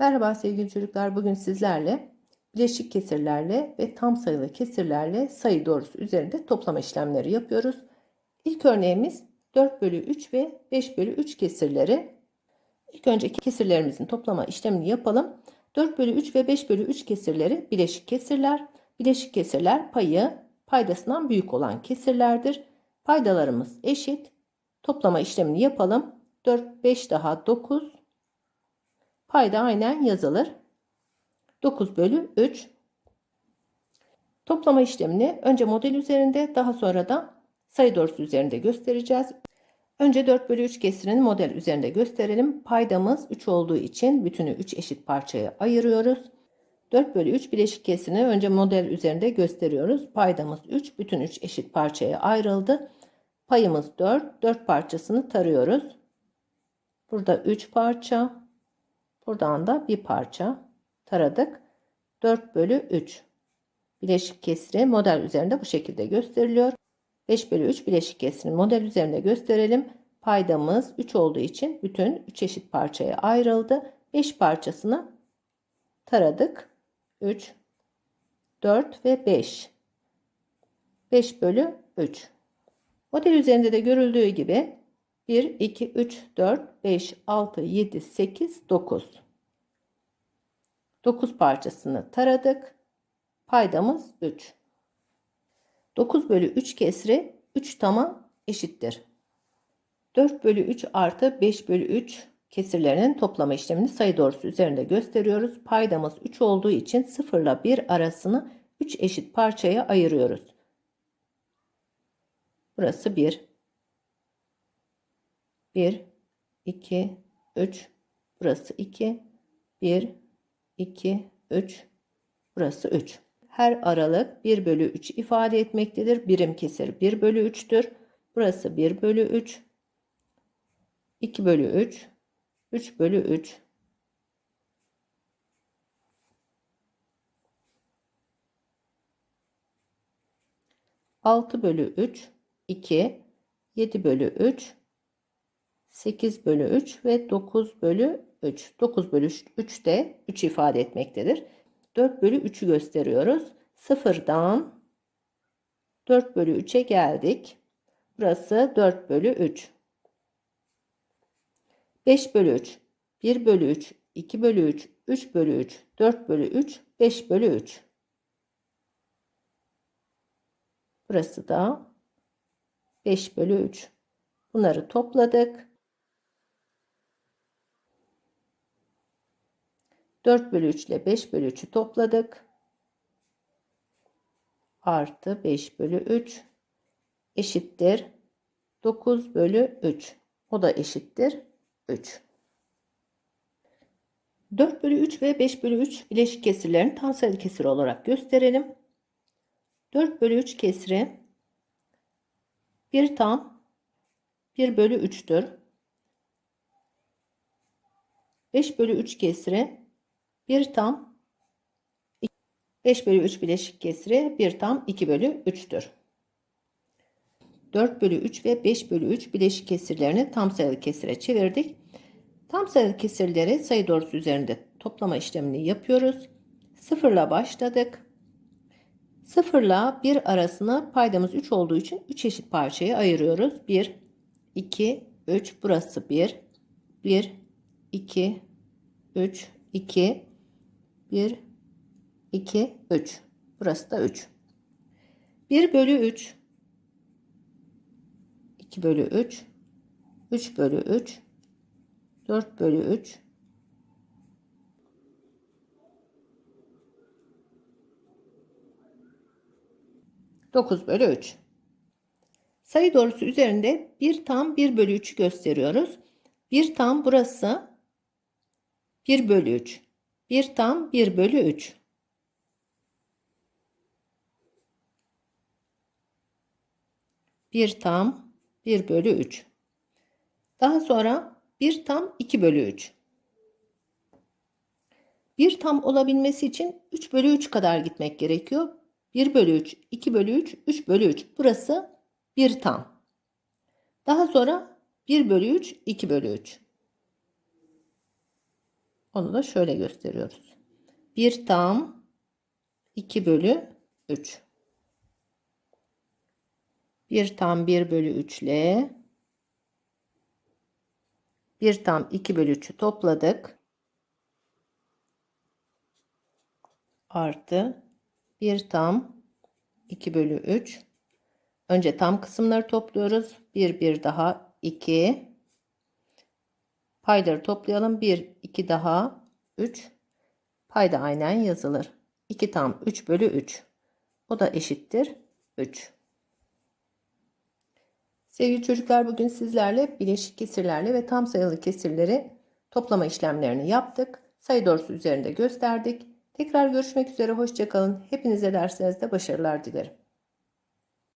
Merhaba sevgili çocuklar. Bugün sizlerle bileşik kesirlerle ve tam sayılı kesirlerle sayı doğrusu üzerinde toplama işlemleri yapıyoruz. İlk örneğimiz 4 bölü 3 ve 5 bölü 3 kesirleri. İlk önce kesirlerimizin toplama işlemini yapalım. 4 bölü 3 ve 5 bölü 3 kesirleri bileşik kesirler. Bileşik kesirler payı paydasından büyük olan kesirlerdir. Paydalarımız eşit. Toplama işlemini yapalım. 4, 5 daha 9, Payda aynen yazılır. 9 bölü 3. Toplama işlemini önce model üzerinde daha sonra da sayı doğrusu üzerinde göstereceğiz. Önce 4 bölü 3 kesirini model üzerinde gösterelim. Paydamız 3 olduğu için bütünü 3 eşit parçaya ayırıyoruz. 4 bölü 3 bileşik kesini önce model üzerinde gösteriyoruz. Paydamız 3, bütün 3 eşit parçaya ayrıldı. Payımız 4, 4 parçasını tarıyoruz. Burada 3 parça, Buradan da bir parça taradık. 4 bölü 3. Bileşik kesri model üzerinde bu şekilde gösteriliyor. 5 bölü 3 bileşik kesrini model üzerinde gösterelim. Paydamız 3 olduğu için bütün 3 eşit parçaya ayrıldı. 5 parçasını taradık. 3, 4 ve 5. 5 bölü 3. Model üzerinde de görüldüğü gibi 1, 2, 3, 4, 5, 6, 7, 8, 9. 9 parçasını taradık. Paydamız 3. 9 bölü 3 kesri 3 tama eşittir. 4 bölü 3 artı 5 bölü 3 kesirlerinin toplama işlemini sayı doğrusu üzerinde gösteriyoruz. Paydamız 3 olduğu için 0 ile 1 arasını 3 eşit parçaya ayırıyoruz. Burası 1. 1, 2, 3. Burası 2. 1, 2, 3. Burası 3. Her aralık 1 bölü 3 ifade etmektedir. Birim kesir 1 bölü 3'tür. Burası 1 bölü 3. 2 bölü 3. 3 bölü 3. Altı bölü üç, iki, yedi bölü üç, 8 bölü 3 ve 9 bölü 3. 9 bölü 3 de 3 ifade etmektedir. 4 bölü 3'ü gösteriyoruz. Sıfırdan 4 bölü 3'e geldik. Burası 4 bölü 3. 5 bölü 3, 1 bölü 3, 2 bölü 3, 3 bölü 3, 4 bölü 3, 5 bölü 3. Burası da 5 bölü 3. Bunları topladık. 4 bölü 3 ile 5 bölü 3'ü topladık. Artı 5 bölü 3 eşittir. 9 bölü 3. O da eşittir 3. 4 bölü 3 ve 5 bölü 3 bileşik kesirlerini sayılı kesir olarak gösterelim. 4 bölü 3 kesiri 1 tam 1 bölü 3'tür. 5 bölü 3 kesiri 1 tam 5 bölü 3 bileşik kesri 1 tam 2 bölü 3'tür. 4 bölü 3 ve 5 bölü 3 bileşik kesirlerini tam sayılı kesire çevirdik. Tam sayılı kesirleri sayı doğrusu üzerinde toplama işlemini yapıyoruz. 0 ile başladık. 0 ile 1 arasına paydamız 3 olduğu için 3 eşit parçaya ayırıyoruz. 1, 2, 3 burası 1, 1, 2, 3, 2, 1, 2, 3. Burası da 3. 1 bölü 3. 2 bölü 3. 3 bölü 3. 4 bölü 3. 9 bölü 3. Sayı doğrusu üzerinde 1 tam 1 bölü 3'ü gösteriyoruz. 1 tam burası 1 bölü 3. 1 tam 1 bölü 3. Bir tam 1 bölü 3. Daha sonra 1 tam 2 bölü 3. 1 tam olabilmesi için 3 bölü 3 kadar gitmek gerekiyor. 1 bölü 3, 2 bölü 3, 3 bölü 3. Burası 1 tam. Daha sonra 1 bölü 3, 2 bölü 3. Onu da şöyle gösteriyoruz. 1 tam 2 bölü 3. 1 tam 1 bölü 3 ile 1 tam 2 bölü 3'ü topladık. Artı 1 tam 2 bölü 3. Önce tam kısımları topluyoruz. 1 1 daha 2. Payları toplayalım. 1 2 daha 3. Payda aynen yazılır. 2 tam 3 bölü 3. O da eşittir 3. Sevgili çocuklar bugün sizlerle bileşik kesirlerle ve tam sayılı kesirleri toplama işlemlerini yaptık. Sayı doğrusu üzerinde gösterdik. Tekrar görüşmek üzere hoşçakalın. Hepinize derslerinizde başarılar dilerim.